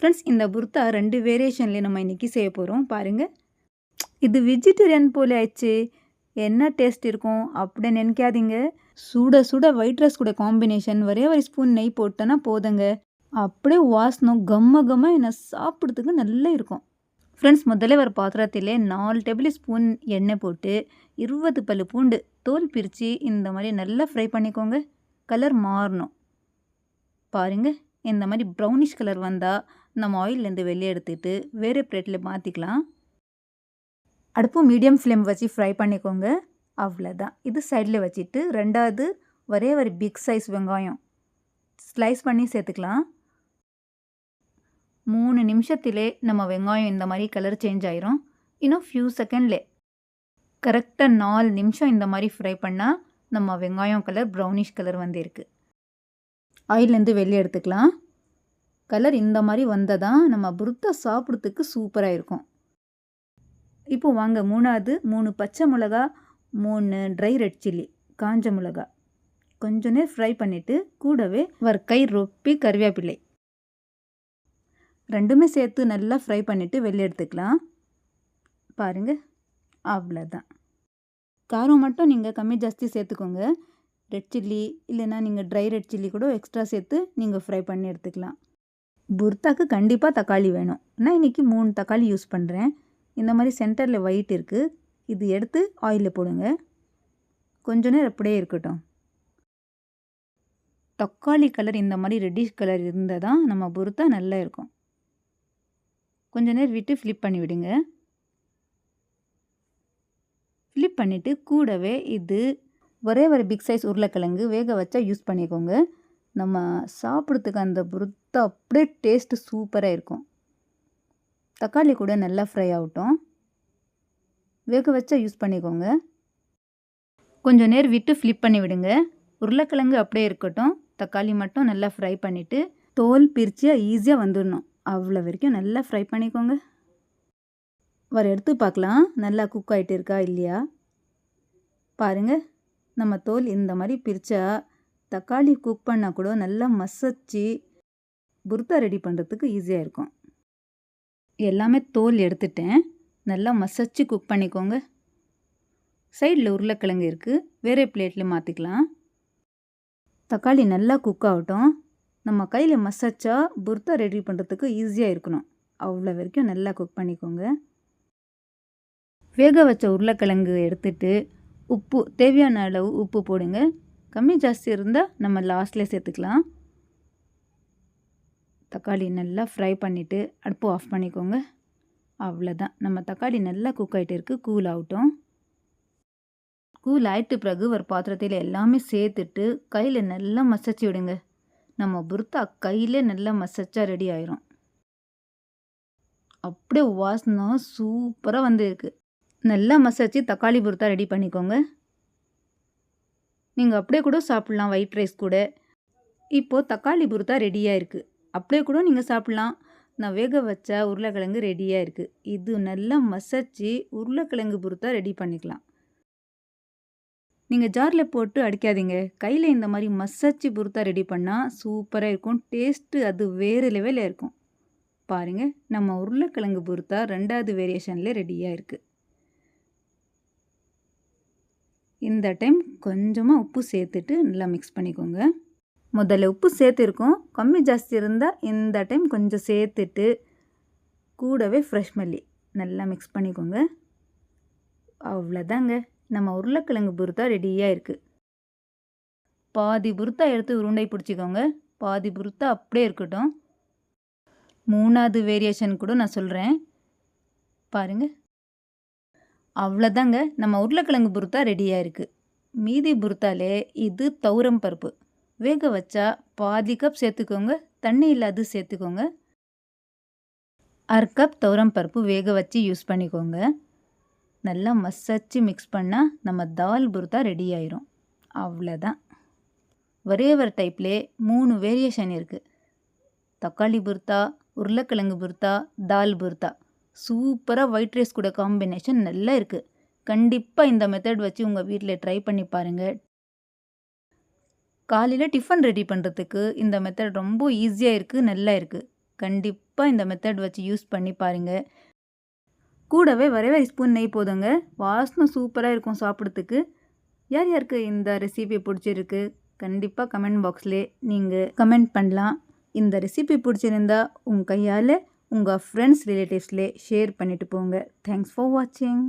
Friends இந்த புர்த்தா ரெண்டு வேரியேஷன்லேயும் நம்ம இன்றைக்கி செய்ய போகிறோம் பாருங்கள் இது வெஜிடேரியன் போல ஆயிடுச்சு. என்ன டேஸ்ட் இருக்கும்? அப்படி நினைக்காதீங்க. சுட சுட ஒயிட் ரைஸ் கூட காம்பினேஷன் ஒரே ஒரு ஸ்பூன் நெய் போட்டோன்னா போதுங்க. அப்படியே வாசனம் கம்ம கம்ம என்ன சாப்பிட்றதுக்கு நல்லா இருக்கும். ஃப்ரெண்ட்ஸ் முதல்ல ஒரு பாத்திரத்திலே நாலு டேபிள் ஸ்பூன் எண்ணெய் போட்டு இருபது பல்லு பூண்டு தோல் பிரித்து இந்த மாதிரி நல்லா ஃப்ரை பண்ணிக்கோங்க. கலர் மாறணும். பாருங்கள் இந்த மாதிரி ப்ரௌனிஷ் கலர் வந்தால் நம்ம ஆயிலேருந்து வெளியே எடுத்துட்டு வேறு பிளேட்டில் மாற்றிக்கலாம் அடுப்பு மீடியம் ஃப்ளேம் வச்சு ஃப்ரை பண்ணிக்கோங்க. அவ்வளோதான் இது சைடில் வச்சுட்டு ரெண்டாவது ஒரே ஒரு பிக் சைஸ் வெங்காயம் ஸ்லைஸ் பண்ணி சேர்த்துக்கலாம். மூணு நிமிஷத்திலே நம்ம வெங்காயம் இந்த மாதிரி கலர் சேஞ்ச் ஆயிரும். இன்னும் ஃபியூ செகண்ட்லே கரெக்டாக நாலு நிமிஷம் இந்த மாதிரி ஃப்ரை பண்ணால் நம்ம வெங்காயம் கலர் ப்ரௌனிஷ் கலர் வந்திருக்கு. ஆயிலேருந்து வெளியே எடுத்துக்கலாம். கலர் இந்த மாதிரி வந்தால் தான் நம்ம புருத்தா சாப்பிட்றதுக்கு சூப்பராக இருக்கும். இப்போ வாங்க மூணாவது மூணு பச்சை மிளகா மூணு ட்ரை ரெட் சில்லி காஞ்ச மிளகா. கொஞ்சமே ஃப்ரை பண்ணிவிட்டு கூடவே வர்க்கை ரொப்பி கருவேப்பிலை. ரெண்டுமே சேர்த்து நல்லா ஃப்ரை பண்ணிவிட்டு வெளியே எடுத்துக்கலாம். பாருங்கள் அவ்வளோதான் காரம் மட்டும் நீங்கள் கம்மி ஜாஸ்தி சேர்த்துக்கோங்க. ரெட் சில்லி இல்லைன்னா நீங்கள் ட்ரை ரெட் சில்லி கூட எக்ஸ்ட்ரா சேர்த்து நீங்கள் ஃப்ரை பண்ணி எடுத்துக்கலாம். புர்த்தாக்கு கண்டிப்பாக தக்காளி வேணும். நான் இன்றைக்கி மூணு தக்காளி யூஸ் பண்ணுறேன் இந்த மாதிரி சென்டரில் ஒயிட் இருக்குது இது எடுத்து ஆயிலில் போடுங்க. கொஞ்ச நேரம் அப்படியே இருக்கட்டும். தக்காளி கலர் இந்த மாதிரி ரெட்டிஷ் கலர் இருந்தால் தான் நம்ம புருத்தா நல்லா இருக்கும். கொஞ்ச நேரம் விட்டு ஃப்ளிப் பண்ணி விடுங்க. ஃப்ளிப் பண்ணிவிட்டு கூடவே இது ஒரே ஒரு பிக் சைஸ் உருளைக்கிழங்கு வேக வச்சா யூஸ் பண்ணிக்கோங்க. நம்ம சாப்பிட்றதுக்கு அந்த புருத்தா அப்படியே டேஸ்ட்டு சூப்பராக இருக்கும். தக்காளி கூட நல்லா ஃப்ரை ஆகட்டும். வேக வச்சா யூஸ் பண்ணிக்கோங்க. கொஞ்சம் நேரம் விட்டு ஃப்ளிப் பண்ணி விடுங்க. உருளைக்கிழங்கு அப்படியே இருக்கட்டும். தக்காளி மட்டும் நல்லா ஃப்ரை பண்ணிவிட்டு தோல் பிரிச்சியாக ஈஸியாக வந்துடணும் அவ்வளோ வரைக்கும் நல்லா ஃப்ரை பண்ணிக்கோங்க. வர எடுத்து பார்க்கலாம். நல்லா குக் ஆகிட்டு இருக்கா இல்லையா? பாருங்கள் நம்ம தோல் இந்த மாதிரி பிரித்தா தக்காளி குக் பண்ணால் கூட நல்லா மசச்சு புர்த்தா ரெடி பண்ணுறதுக்கு ஈஸியாக இருக்கும். எல்லாமே தோல் எடுத்துட்டேன். நல்லா மசச்சு குக் பண்ணிக்கோங்க. சைடில் உருளைக்கிழங்கு இருக்குது வேறே பிளேட்டில் மாற்றிக்கலாம் தக்காளி நல்லா குக் ஆகட்டும். நம்ம கையில் மசச்சா புர்த்தா ரெடி பண்ணுறதுக்கு ஈஸியாக இருக்கணும். அவ்வளோ வரைக்கும் நல்லா குக் பண்ணிக்கோங்க. வேக வச்ச உருளைக்கிழங்கு எடுத்துட்டு உப்பு தேவையான அளவு உப்பு போடுங்க. கம்மி ஜாஸ்தி இருந்தால் நம்ம லாஸ்ட்லேயே சேர்த்துக்கலாம். தக்காளி நல்லா ஃப்ரை பண்ணிவிட்டு அடுப்பு ஆஃப் பண்ணிக்கோங்க. அவ்வளோதான் நம்ம தக்காளி நல்லா குக் ஆகிட்டு இருக்குது கூல் ஆகட்டும். கூல் ஆகிட்டு பிறகு ஒரு பாத்திரத்தில் எல்லாமே சேர்த்துட்டு கையில் நல்லா மசச்சு விடுங்க. நம்ம புர்த்தா கையிலே நல்லா மசச்சா ரெடி ஆயிரும். அப்படியே வாசனம் சூப்பராக வந்துருக்கு. நல்லா மசச்சு தக்காளி புர்த்தா ரெடி பண்ணிக்கோங்க. நீங்கள் அப்படியே கூட சாப்பிட்லாம் ஒயிட் ரைஸ் கூட. இப்போது தக்காளி புர்த்தா ரெடியாக இருக்குது அப்படியே கூட நீங்கள் சாப்பிட்லாம். நான் வேக வச்ச உருளைக்கிழங்கு ரெடியாக இருக்குது இது நல்லா மசச்சு உருளைக்கிழங்கு புர்த்தா ரெடி பண்ணிக்கலாம். நீங்கள் ஜாரில் போட்டு அடிக்காதீங்க. கையில் இந்த மாதிரி மசச்சு புர்த்தா ரெடி பண்ணால் சூப்பராக இருக்கும். டேஸ்ட்டு அது வேறு லெவலில் இருக்கும். பாருங்கள் நம்ம உருளைக்கிழங்கு புர்த்தா ரெண்டாவது வேரியேஷனில் ரெடியாக இருக்குது இந்த டைம் கொஞ்சமாக உப்பு சேர்த்துட்டு நல்லா மிக்ஸ் பண்ணிக்கோங்க. முதல்ல உப்பு சேர்த்துருக்கோம். கம்மி ஜாஸ்தி இருந்தால் இந்த டைம் கொஞ்சம் சேர்த்துட்டு கூடவே ஃப்ரெஷ் மல்லி நல்லா மிக்ஸ் பண்ணிக்கோங்க. அவ்வளோதாங்க நம்ம உருளைக்கிழங்கு புருத்தா ரெடியாக இருக்குது பாதி புருத்தா எடுத்து உருண்டை பிடிச்சிக்கோங்க. பாதி புருத்தா அப்படியே இருக்கட்டும். மூணாவது வேரியேஷன் கூட நான் சொல்கிறேன் பாருங்கள் அவ்வளோதாங்க. நம்ம உருளைக்கிழங்கு புருத்தா ரெடியாக இருக்குது மீதி புருத்தாலே இது தௌரம் பருப்பு. வேக வச்சா பாதி கப் சேர்த்துக்கோங்க. தண்ணி இல்லாது சேர்த்துக்கோங்க. அரை கப் துவரம் பருப்பு வேக வச்சு யூஸ் பண்ணிக்கோங்க. நல்லா மசச்சு மிக்ஸ் பண்ணால் நம்ம தால் புர்த்தா ரெடி ஆயிரும் அவ்வளோதான். ஒரே ஒரு டைப்லேயே மூணு வேரியேஷன் இருக்குது தக்காளி புர்த்தா உருளைக்கிழங்கு புர்த்தா தால் புர்த்தா சூப்பராக ஒயிட் ரைஸ் கூட காம்பினேஷன் நல்லா இருக்குது கண்டிப்பாக இந்த மெத்தட் வச்சு உங்கள் வீட்டில் ட்ரை பண்ணி பாருங்கள் காலையில் டிஃபன் ரெடி பண்ணுறதுக்கு இந்த மெத்தட் ரொம்ப ஈஸியாக இருக்குது நல்லா இருக்குது கண்டிப்பாக இந்த மெத்தட் வச்சு யூஸ் பண்ணி பாருங்கள் கூடவே வரவே ஸ்பூன் நெய் போதுங்க. வாசனை சூப்பராக இருக்கும் சாப்பிட்றதுக்கு. யார் யாருக்கு இந்த ரெசிபி பிடிச்சிருக்கு? கண்டிப்பாக கமெண்ட் பாக்ஸ்லேயே நீங்கள் கமெண்ட் பண்ணலாம். இந்த ரெசிபி பிடிச்சிருந்தா உங்கள் கையால் உங்கள் ஃப்ரெண்ட்ஸ் ரிலேட்டிவ்ஸ்லேயே ஷேர் பண்ணிவிட்டு போங்க. தேங்க்ஸ் ஃபார் வாட்சிங்